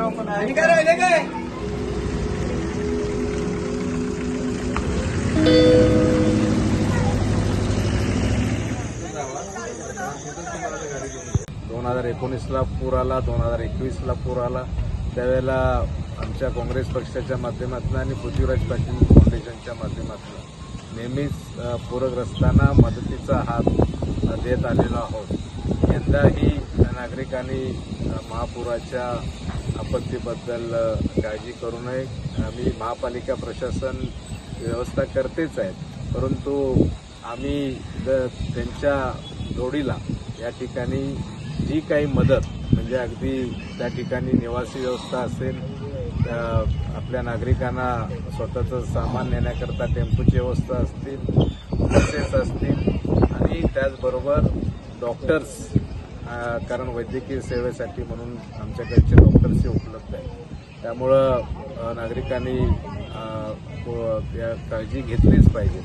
आणि काय राहिले काय दोन हजार एकोणीसला पूर आला दोन हजार एकवीसला पूर आला. त्यावेळेला आमच्या काँग्रेस पक्षाच्या माध्यमातून आणि पृथ्वीराज पाटील फाउंडेशनच्या माध्यमातून नेहमीच पूरग्रस्तांना मदतीचा हात देत आलेलो आहोत. यंदाही नागरिकांनी महापुराच्या आपत्तीबद्दल काळजी करू नये. आम्ही महापालिका प्रशासन व्यवस्था करतेच आहेत. परंतु आम्ही द- त्यांच्या जोडीला या ठिकाणी जी काही मदत म्हणजे अगदी त्या ठिकाणी निवासी व्यवस्था असेल आपल्या नागरिकांना स्वतःचं सामान नेण्याकरता टेम्पोची व्यवस्था असतील बसेस असतील आणि त्याचबरोबर डॉक्टर्स कारण वैद्यकीय सेवेसाठी म्हणून आमच्याकडचे डॉक्टर्सही उपलब्ध आहेत. त्यामुळं नागरिकांनी या काळजी घेतलीच पाहिजे.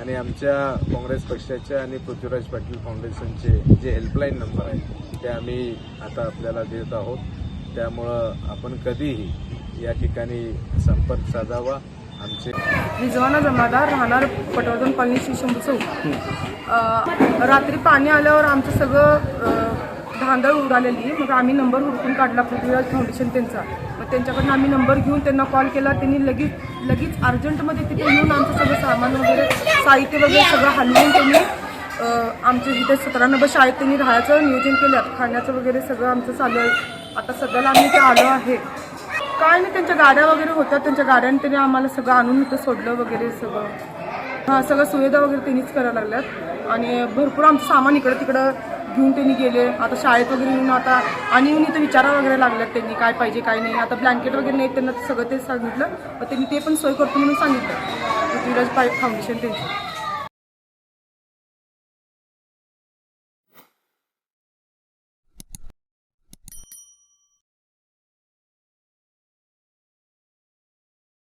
आणि आमच्या काँग्रेस पक्षाच्या आणि पृथ्वीराज पाटील फाउंडेशनचे जे हेल्पलाईन नंबर आहेत ते आम्ही आता आपल्याला देत आहोत. त्यामुळं आपण कधीही या ठिकाणी संपर्क साधावा. आमचे रिजवाना जमादार राहणार पटवर्धन कॉलनी श्री चौक. रात्री पाणी आल्यावर आमचं सगळं धांदळ उडालेली मग आम्ही नंबर हुडकून काढला पृथ्वीराज फाउंडेशन त्यांचा. मग त्यांच्याकडनं आम्ही नंबर घेऊन त्यांना कॉल केला. त्यांनी लगेच लगेच अर्जंटमध्ये तिथे येऊन आमचं सगळं सामान वगैरे साहित्य वगैरे सगळं हलवून त्यांनी आमच्या इथे सतरा नंबर शाळेत त्यांनी राहायचं नियोजन केलं. खाण्याचं वगैरे सगळं आमचं चालू आहे. आता सध्याला आम्ही इथे आलो आहे. काय नाही त्यांच्या गाड्या वगैरे होत्या. त्यांच्या गाड्याने त्यांनी आम्हाला सगळं आणून इथं सोडलं वगैरे सगळं. हां सगळं सुविधा वगैरे त्यांनीच करायला लागल्यात. आणि भरपूर आमचं सामान इकडं तिकडं घेऊन त्यांनी गेले. आता शाळेत वगैरे येऊन आता आणि येऊन इथं विचारा वगैरे लागल्यात त्यांनी काय पाहिजे काय नाही. आता ब्लँकेट वगैरे नाही त्यांना सगळं ते सांगितलं. मग त्यांनी ते पण सोय करतो म्हणून सांगितलं. पृथ्वीराज पाईप फाउंडेशन त्यांची.